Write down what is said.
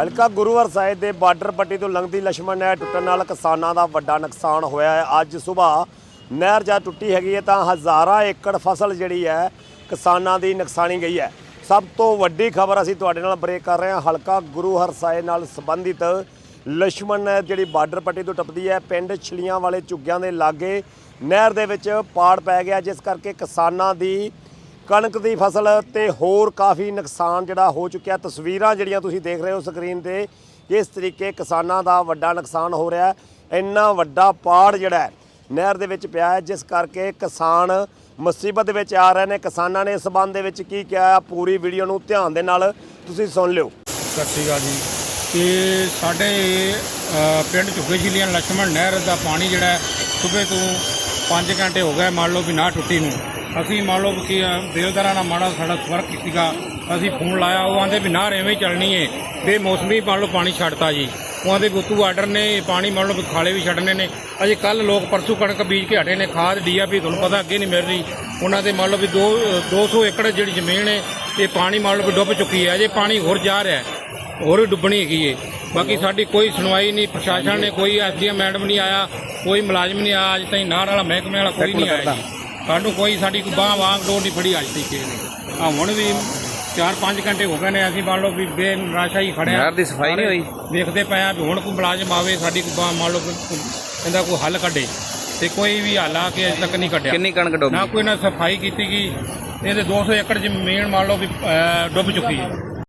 ਹਲਕਾ ਗੁਰੂਵਰ ਸਾਹਿਬ ਦੇ ਬਾਰਡਰ ਪੱਟੀ ਤੋਂ ਲੰਘਦੀ ਲਛਮਣ ਨਹਿਰ ਟੁੱਟਣ ਨਾਲ ਕਿਸਾਨਾਂ ਦਾ ਵੱਡਾ ਨੁਕਸਾਨ ਹੋਇਆ ਹੈ। ਅੱਜ ਸਵੇਰ ਨਹਿਰ ਜਾਂ ਟੁੱਟੀ ਹੈਗੀ ਹੈ ਤਾਂ ਹਜ਼ਾਰਾਂ ਏਕੜ ਫਸਲ ਜਿਹੜੀ ਹੈ ਕਿਸਾਨਾਂ ਦੀ ਨੁਕਸਾਨੀ ਗਈ ਹੈ। ਸਭ ਤੋਂ ਵੱਡੀ ਖਬਰ ਅਸੀਂ ਤੁਹਾਡੇ ਨਾਲ ਬਰੇਕ ਕਰ ਰਹੇ ਹਾਂ। ਹਲਕਾ ਗੁਰੂ ਹਰ ਸਾਹਿਬ ਨਾਲ ਸੰਬੰਧਿਤ ਲਛਮਣ ਨਹਿਰ ਜਿਹੜੀ ਬਾਰਡਰ ਪੱਟੀ ਤੋਂ ਟੱਪਦੀ ਹੈ, ਪਿੰਡ ਛਲੀਆਂ ਵਾਲੇ ਝੁੱਗਿਆਂ ਦੇ ਲਾਗੇ ਨਹਿਰ ਦੇ ਵਿੱਚ ਪਾੜ ਪੈ ਗਿਆ, ਜਿਸ ਕਰਕੇ ਕਿਸਾਨਾਂ ਦੀ ਕਣਕ ਦੀ ਫਸਲ ਤੇ ਹੋਰ ਕਾਫੀ ਨੁਕਸਾਨ ਜਿਹੜਾ ਹੋ ਚੁੱਕਿਆ। ਤਸਵੀਰਾਂ ਜਿਹੜੀਆਂ ਤੁਸੀਂ ਦੇਖ ਰਹੇ ਹੋ ਸਕਰੀਨ ਤੇ ਕਿਸ ਤਰੀਕੇ ਕਿਸਾਨਾਂ ਦਾ ਵੱਡਾ ਨੁਕਸਾਨ ਹੋ ਰਿਹਾ ਇੰਨਾ ਵੱਡਾ ਪਾੜ ਜਿਹੜਾ ਨਹਿਰ ਦੇ ਵਿੱਚ ਪਿਆ ਹੈ, ਜਿਸ ਕਰਕੇ ਕਿਸਾਨ ਮੁਸੀਬਤ ਦੇ ਵਿੱਚ ਆ ਰਹੇ ਨੇ। ਕਿਸਾਨਾਂ ਨੇ ਇਸ ਸੰਬੰਧ ਦੇ ਵਿੱਚ ਕੀ ਕਿਹਾ ਪੂਰੀ ਵੀਡੀਓ ਨੂੰ ਧਿਆਨ ਦੇ ਨਾਲ ਤੁਸੀਂ ਸੁਣ ਲਿਓ। ਸਤਿ ਸ਼੍ਰੀ ਅਕਾਲ ਜੀ। ਕਿ ਸਾਡੇ ਪਿੰਡ ਝੁੱਗੇ ਜ਼ਿਲ੍ਹੇ ਲਛਮਣ ਨਹਿਰ ਦਾ ਪਾਣੀ ਜਿਹੜਾ ਸਵੇਰ ਤੋਂ 5 ਘੰਟੇ ਹੋ ਗਿਆ ਮੰਨ ਲਓ ਵੀ ਨਾ ਟੁੱਟੀ ਨੂੰ। ਅਸੀਂ ਮੰਨ ਲਓ ਕਿ ਬੇਲਦਾਰਾਂ ਨਾਲ ਮਾੜਾ ਸਾਡਾ ਸੰਪਰਕ ਸੀਗਾ ਅਸੀਂ ਫੋਨ ਲਾਇਆ ਉਹ ਆਂਦੇ ਵੀ ਨਹਿਰ ਐਵੇਂ ਚੱਲਣੀ ਏ। ਬੇਮੌਸਮੀ ਮੰਨ ਲਓ ਪਾਣੀ ਛੱਡਤਾ ਜੀ। ਉਹ ਆਂਦੇ ਵੀ ਉਤੋਂ ਆਰਡਰ ਨੇ ਪਾਣੀ ਮੰਨ ਲਓ ਖਾਲੇ ਵੀ ਛੱਡਣੇ ਨੇ। ਅਜੇ ਕੱਲ ਲੋਕ ਪਰਸੋਂ ਕਣਕ ਬੀਜ ਕੇ ਹਟੇ ਨੇ ਖਾਦ ਡੀਆਪੀ ਤੁਹਾਨੂੰ ਪਤਾ ਅੱਗੇ ਨਹੀਂ ਮਿਲ ਰਹੀ ਉਹਨਾਂ ਦੇ ਮੰਨ ਲਓ ਵੀ ਦੋ 200 ਏਕੜ ਜਿਹੜੀ ਜ਼ਮੀਨ ਹੈ ਇਹ ਪਾਣੀ ਮੰਨ ਲਓ ਵੀ ਡੁੱਬ ਚੁੱਕੀ ਹੈ ਅਜੇ ਪਾਣੀ ਹੋਰ ਜਾ ਰਿਹਾ ਹੋਰ ਡੁੱਬਣੀ ਹੈਗੀ ਏ। ਬਾਕੀ ਸਾਡੀ ਕੋਈ ਸੁਣਵਾਈ ਨਹੀਂ ਪ੍ਰਸ਼ਾਸਨ ਨੇ ਕੋਈ ਐਸਡੀਐਮ ਮੈਡਮ ਨਹੀਂ ਆਇਆ ਕੋਈ ਮੁਲਾਜ਼ਮ ਨਹੀਂ ਆਇਆ ਅੱਜ ਤਾਈਂ ਨਾਰ ਵਾਲਾ ਮਹਿਕਮੇ ਵਾਲਾ ਕੋਈ ਨਹੀਂ ਆਇਆ ਜੀ। ਸਾਨੂੰ ਕੋਈ ਸਾਡੀ ਕੋਈ ਬਾਂਹ ਵਾਂਗ ਡੋਰ ਨਹੀਂ ਫੜੀ ਅੱਜ ਤੱਕ ਇਹਨੇ ਆ ਹੁਣ ਵੀ 4-5 ਘੰਟੇ ਹੋ ਗਏ ਨੇ ਅਸੀਂ ਮੰਨ ਲਓ ਵੀ ਬੇਨਰਾਸ਼ਾ ਹੀ ਖੜਿਆ ਨਹਿਰ ਦੀ ਸਫ਼ਾਈ ਨਹੀਂ ਹੋਈ? ਵੇਖਦੇ ਪਏ ਆ ਵੀ ਹੁਣ ਕੋਈ ਮੁਲਾਜ਼ਮ ਆਵੇ ਸਾਡੀ ਕੋਈ ਬਾਂਹ ਮੰਨ ਲਓ ਇਹਦਾ ਕੋਈ ਹੱਲ ਕੱਢੇ ਤੇ ਕੋਈ ਵੀ ਹੱਲ ਆ ਕੇ ਅਜੇ ਤੱਕ ਨਹੀਂ ਕੱਢਿਆ। ਕਿੰਨੀ ਕਣਕ ਡੁੱਬ ਨਾ ਕੋਈ ਨਾ ਸਫ਼ਾਈ ਕੀਤੀ ਗਈ ਇਹਦੇ 200 ਏਕੜ ਜ਼ਮੀਨ ਮੰਨ ਲਓ ਵੀ ਡੁੱਬ ਚੁੱਕੀ ਹੈ।